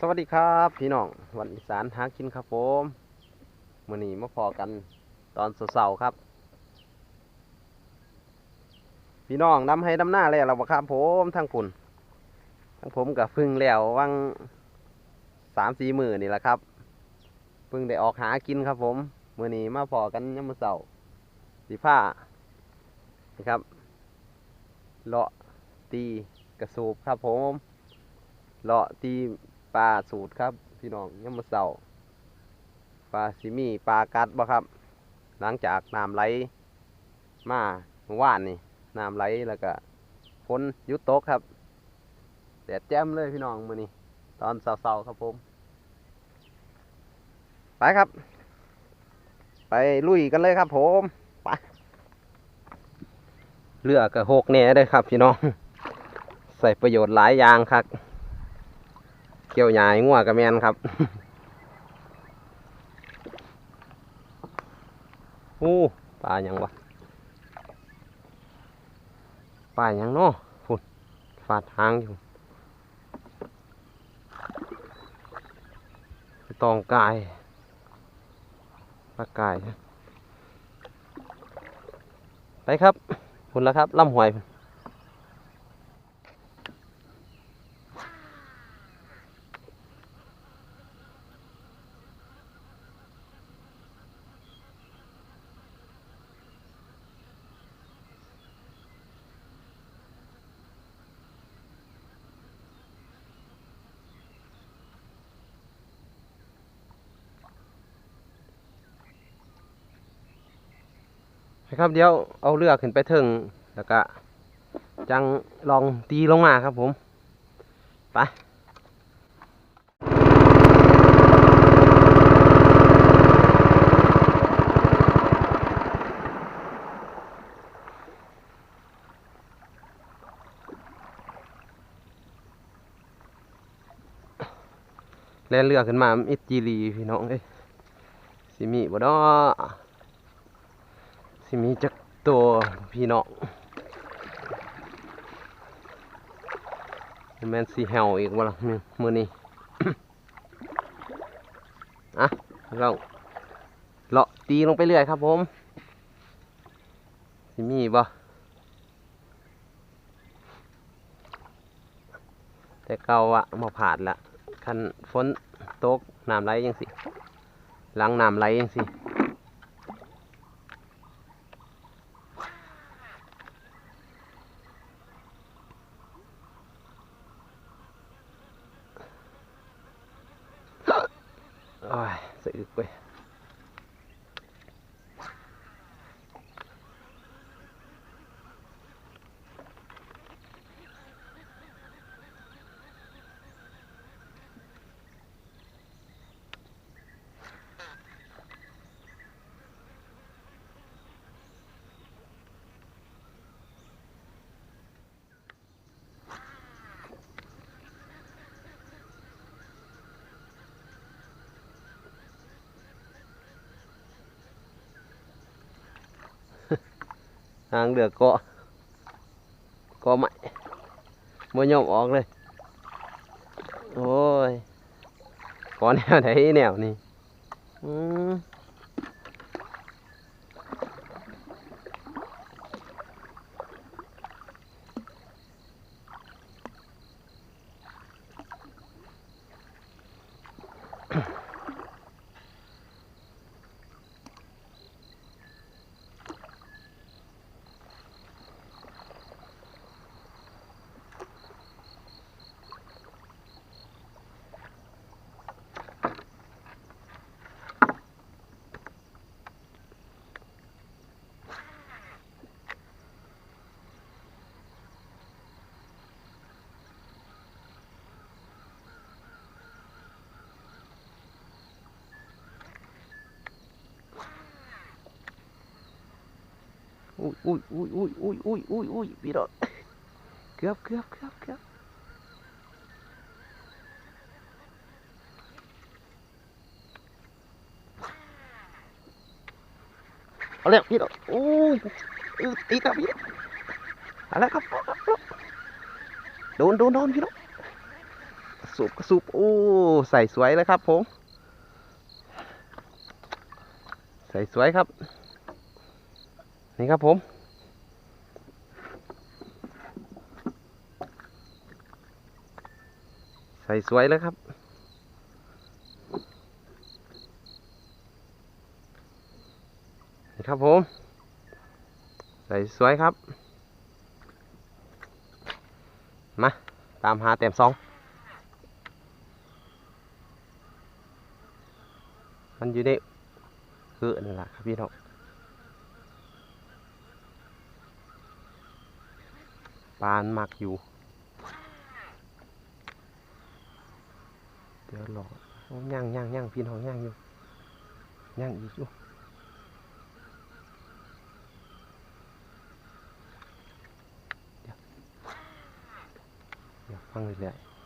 สวัสดีครับพี่น้องวันอีสานหากินครับผมมื่อนี้มาพอกันตอนเสาร์ครับ พี่น้องนำให้ดำหน้าแล้วเราบ่ครับผมทั้งคุณทั้งผมกับพึ่งแล้ววังสามสี่หมือนี่แหละครับพึ่งได้ออกหากินครับผมมื่อนี้มาพอกันยามเสาร์สีผ้านี่ครับเลาะตีกระสูบครับผมเลาะตี ปลาสูตรครับ พี่น้องยามมื้อเช้าปลาซิมีปลากัดบ่ครับ หลังจากน้ำไหลมาเมื่านนี่น้ำไหลแล้วก็ฝนยุดตกครับแดดแจ่มเลยพี่น้องมือนี้ตอนเช้าๆครับผม ไปครับ ไปลุยกันเลยครับผมไปเรือกับหกแหน่เลยครับพี่น้อง ใส่ประโยชน์หลายอย่างครับ กี่ยวหยางัวกับแมนครับอู้ปลาหยังวะปลาหยังเนาะพุ่นฟาดหางอยู่ตองกายปลากาย ไปครับพุ่นแล้วครับล่ำหวย นะครับเดี๋ยวเอาเรือขึ้นไปถึงแล้วก็จังลองตีลงมาครับผมไปแล่นเรือขึ้นมาอิดจีรีพี่น้องเอ้ยสิมีบ่เนาะ สิมีจักตัวพี่น้องแมนสีแหวอีกวะล่ะมือมือนี้อะเราเลาะตีลงไปเรื่อยครับผมสิมีบ่แต่เก่าอะมาผ่านละคันฝนตกน้ำไหลยังสิหลังน้ำไหลยังสิ rồi dậy được quên hàng được có có mạnh. Mua nhộm ong đây ôi có nèo thấy nèo này ừ. อุ้ยอุ้ยอุ้ยอุ้ยอุ้ยอุ้ยอุ้ยอุ้ยพี่รถเกือบเกือบเกือบเกือบเอาแล้วพี่รถโอ้ยอื้อตีครับพี่รถเอาแล้วครับเอาแล้วครับโดนโดนโดนพี่รถสูบกระสูบโอ้ใส่สวยเลยครับผม ใส่สวยครับ นี่ครับผมใส่สวยเลยครับ นี่ครับผม ใส่สวยครับ มา ตามหาเต็มซอง มันอยู่ในคือนั่นแหละครับพี่น้อง ปานหมักอยู่ เดี๋ยวหลอ้ย่างย่างย่างพี่น้องย่างอยู่ย่างอีกอยู่เดี๋ยวฟังเลยเลยๆ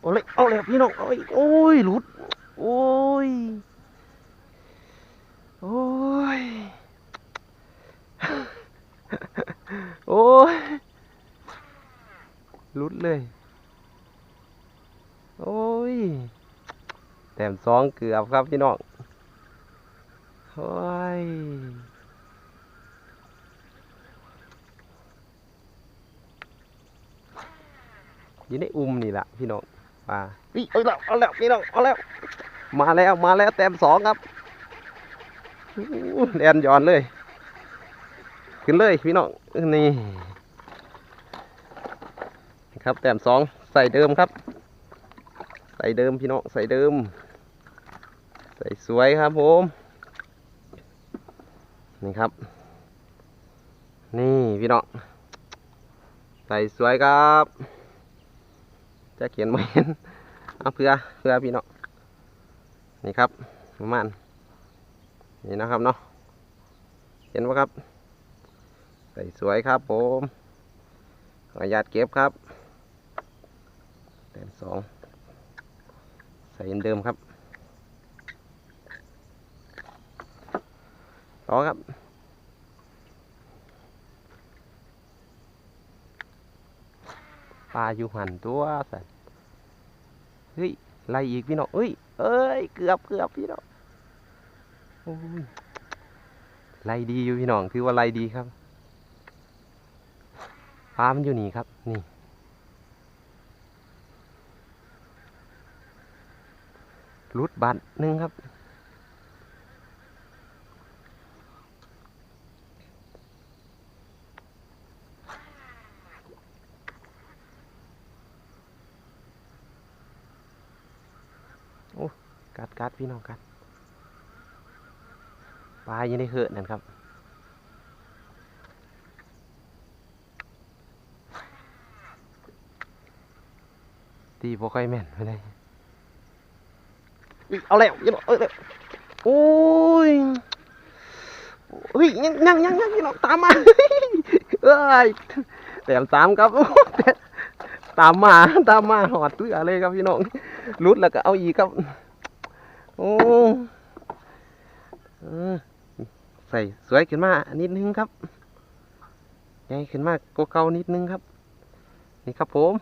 โอ้เลยเอาเลยพี่น้องโอ้ยโอ้ยหลุด โอ้ย โอ้ย โอ้ยหลุดเลย โอ้ย แต้มสองเกือบครับพี่น้อง โอ้ยอยู่ในอุ้มนี่แหละพี่น้อง ปลาอีเอาแล้วเอาแล้วพี่น้องเอาแล้ว มาแล้วมาแล้วแต้มสองครับอู้แดนย้อนเลย ขึ้นเลยพี่น้องนี่ครับแต้มสองใส่เดิมครับ ใส่เดิมพี่น้องใส่เดิม ใส่สวยครับผมนี่ครับ นี่พี่น้องใส่สวยครับ จะเขียนไม่เห็นเอาเพื่อเพื่อพี่เน้องนี่ครับประมาณนี่นะครับเนาะเห็นไหมครับใส่สวยครับผมขออนุญาตเก็บครับแต้มสองใส่เดิมครับต่อครับ ปลา อยู่หันตัวสันเฮ้ยไล่อีกพี่น้องเอ้ยเอ้ยเกือบเกือบพี่น้องโอ้ยไล่ดีอยู่พี่น้องถือว่าไล่ดีครับปลามันอยู่นี่ครับ นี่รุดบัตรหนึ่งครับ กัดกัดพี่น้องกัดปลาอยู่ในเหอะนั่นครับตีบ่ค่อยแม่นไม่ได้อุ๊ยเอาแล้วพี่น้องเอ้ยโอ้ยเฮ้ยยังยังยังยังพี่น้องตามมาเอ้ยแต้มสามครับตามมาตามมาหอดตื้อเลยครับพี่น้องรุดแล้วก็เอาอีกครับ โอ้เออใส่สวยขึ้นมานิดนึงครับใหญ่ขึ้นมากกว่าเก่านิดนึงครับ นี่ครับผม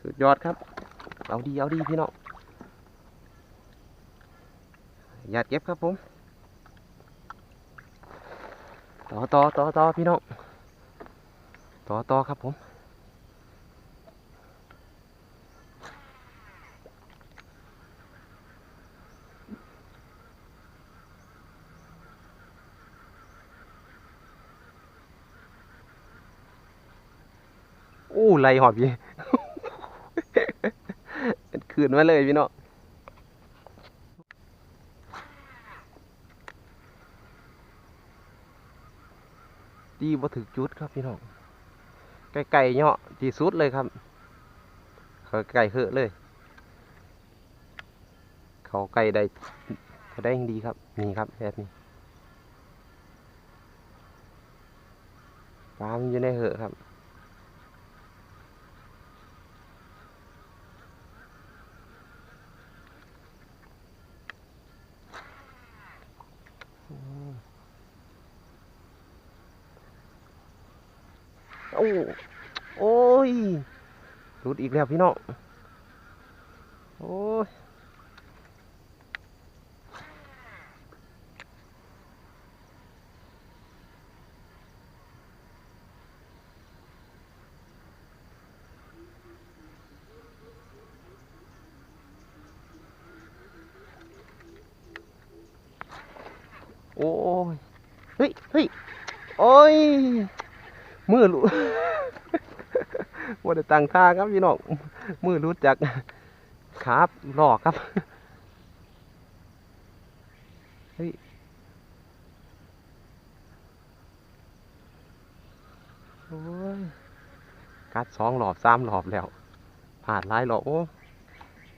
สุดยอดครับ เอาดีเอาดีพี่น้องหยาดเก็บครับผม ต่อต่อต่อต่อพี่น้อง ต่อต่อครับผม ไรหอดพี่ขืนมาเลยพี่เนาะตีบ่ถึกจุดครับพี่น้องไก่ๆเนาะที่สุดเลยครับเขาไก่เหอะเลย เขาไก่ได้เขาได้ยังดีครับนี่ครับแบบนี้ปลามันอยู่ในเหอะครับ โอ้โอ้ยหลุดอีกแล้วพี่น้องโอ้ยโอ้ย เฮ้ย เฮ้ย โอ้ย มือหลุดว่าได้ตั้งท่าครับพี่น้องมือหลุดจากครับหลอกครับเฮ้ยโอ้ยกัดสองหลอบสามหลอบแล้วผ่านลายหลอบโอ้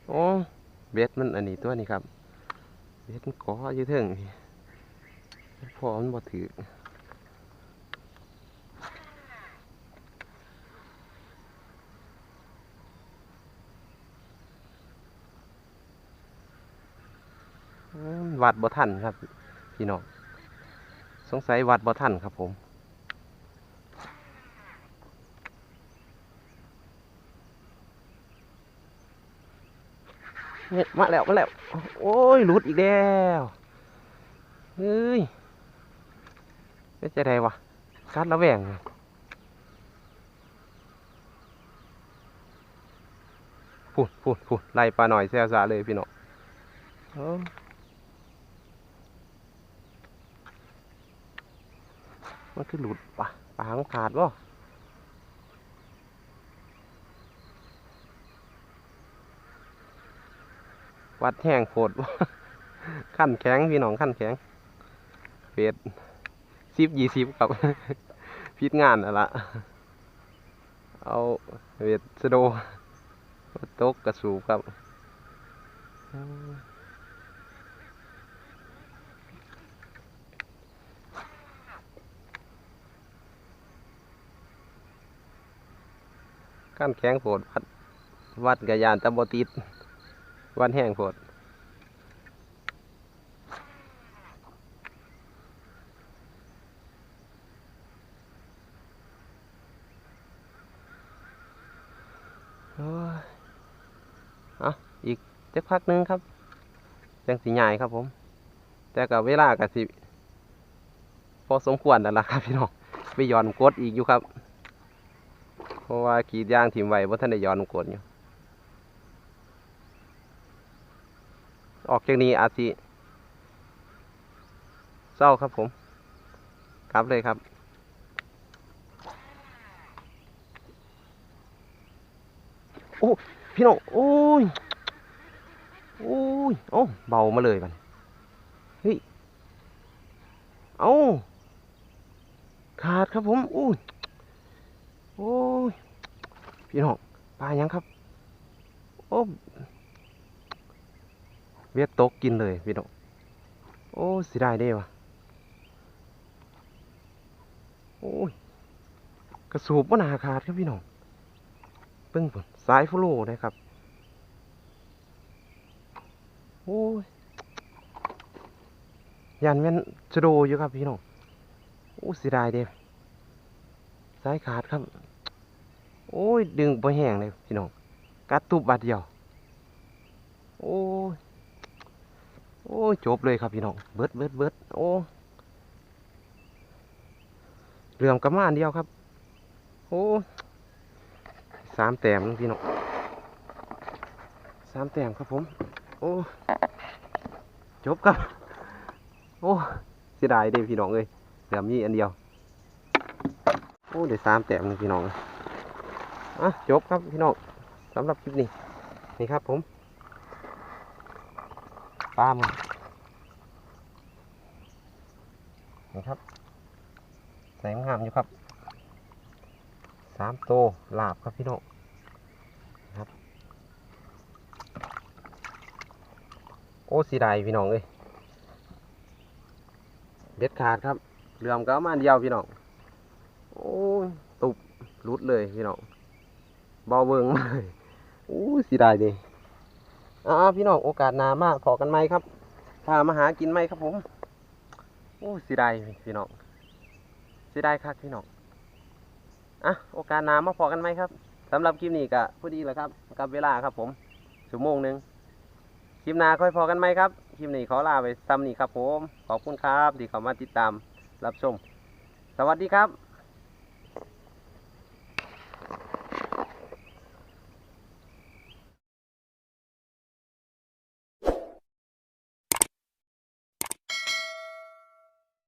โอ้เบ็ดมันอันนี้ตัวนี้ครับเบ็ดมันก่ออยู่เถึงนี่พอมันบ่ถือ วัดบ่ทันครับ พี่น้องสงสัยวัดบ่ทันครับผมเนี่ยมาแล้วมาแล้ว โอ้ยหลุดอีกแล้วเฮ้ยเป็นจะได้วะกัดระแวงพูดพูดพูดไล่ปลาหน่อยแซวซาเลยพี่น้องเอ้า มันคือหลุดปะปลาของขาดบ่วัดแห้งโคตรขั้นแข็งพี่น้องขั้นแข็งเฟดสิบยี่สิบครับพิดงานอะละเอาเวทสโดมาตกกระสูบครับ ขั้นแข็งโผดวัด วัดกระยานตะบติดวันแห้งโผดอะอีกจักพักนึงครับจังสีใหญ่ครับผม แต่กับเวลากับสิพอสมควรแล้วล่ะครับพี่น้องไปย้อนกดอีกอยู่ครับ เพราะว่ากรีดยางถิ่มไว้ว่าท่านได้ย้อนกดอยู่ออกจากนี้อาจิเศร้าครับผมกลับเลยครับ โอ้ พี่น้อง โอ้ย โอ้ย โอ้เบามาเลยมันเฮ้ย เอาขาดครับผม โอ้ย อ้ยพี่น้องปลายังครับโอ้เวียดตกกินเลยพี่น้องโอ้เสิได้เด้วะโอ้ยกระสูบว่านาขาดครับพี่น้องเบิ่งผลสายฟลูนะครับโอ้ยยันแม่นจะโดอยู่ครับพี่น้องโอ้เสิได้เด้สายขาดครับ โอ้ย ดึงไปแห้งเลยพี่น้องกัดตุบบาดเดียว โอ้ย โอ้ยจบเลยครับพี่น้อง เบิดเบิดเบิดโอ้เหลื่อมกระมานเดียวครับ โอ้สามแต้มนึงพี่น้องสามแต้มครับผม โอ้ จบครับ โอ้เสียดายเด้พี่น้องเอ้ยเหลือมีอันเดียว โอ้เดี๋ยวสามแต้มนึงพี่น้อง อะจบครับพี่น้องสำหรับคลิปนี้นี่ครับผมปลาหมึกนี่ครับใส่งามอยู่ครับสามโตลาบครับพี่น้องครับ โอ้สีดายพี่น้องเอ้ยเด็ดขาดครับเหลื่อมก็มาเดียวพี่น้องโอ้ตุบรุดเลยพี่น้อง บาเบิงมาเลยโอ้ยสีดายดีอ่าพี่น้องโอกาสนามากพอกันไหมครับพามาหากินไหมครับผมโอ้ยสีดายพี่น้องสีดายคักพี่น้องอะโอกาสนามาพอกันไหมครับสำหรับคลิปนี้ก็พอดีแหล้วครับกับเวลาครับผมชั่วโมงหนึ่งคลิปหน้าค่อยพอกันไหมครับคลิปนี้ขอลาไปซ้ำนี่ครับผม ขอบคุณครับที่เข้ามาติดตามรับชม สวัสดีครับ